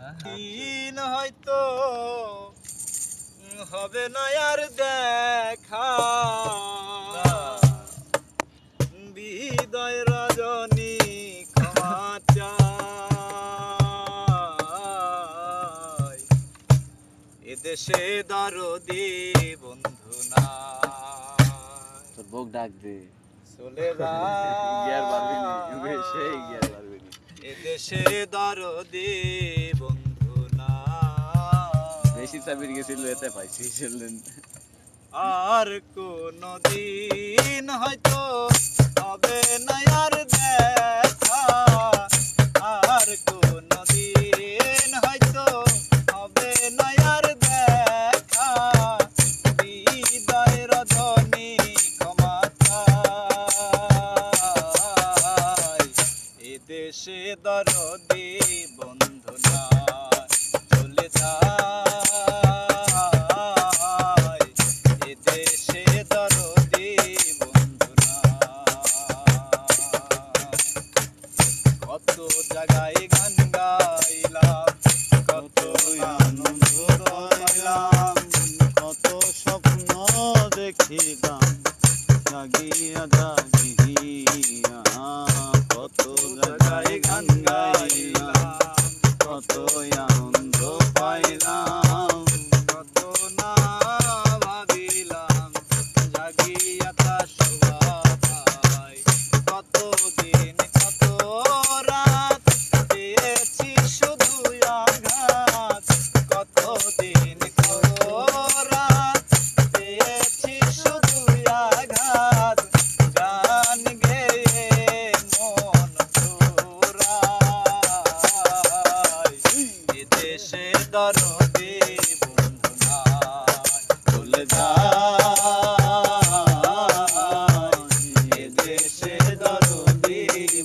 দিন হয়তো হবে না আর দেখা। বিদয় রজনী ক্ষমা চাই এদেশে দরদি বন্ধু না তোর বউক ডাক দে। চলে গিয়ার পারবি নি সেই গিয়ার পারবি নি। এদেশে দরদি বেশি চাবির গেছিল, এতে পাইছি আর কোন দিন হয়তো হবে না আর দেখা। আর কোন দিন হয়তো হবে না আর দেখা। বিদায় রজনী ক্ষমা চাই। এদেশে দরদি বন্ধু না চলে যায়। জায়গায় গান গাইলাম, কত আনন্দ পাইলাম, কত স্বপ্ন দেখিলাম, জাগিয়া জাগিয়া কত জায়গায় গান গাইলাম, কত দরদে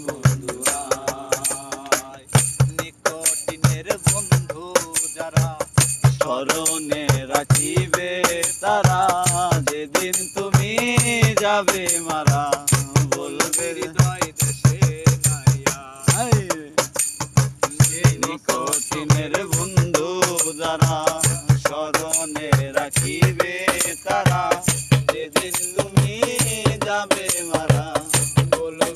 বন্ধু নিকটিনের বন্ধু যারা স্মরণে রাখিবে তারা। যেদিন তুমি যাবে মারা বলবে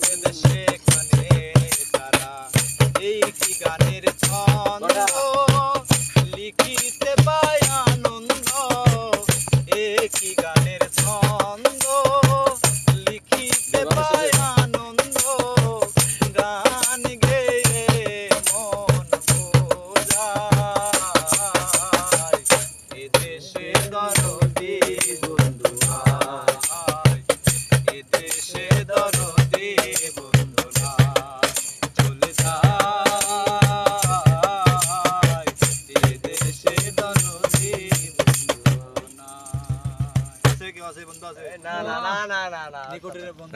আছে বন্ধু আছে। না না না না না না নিকটের বন্ধু।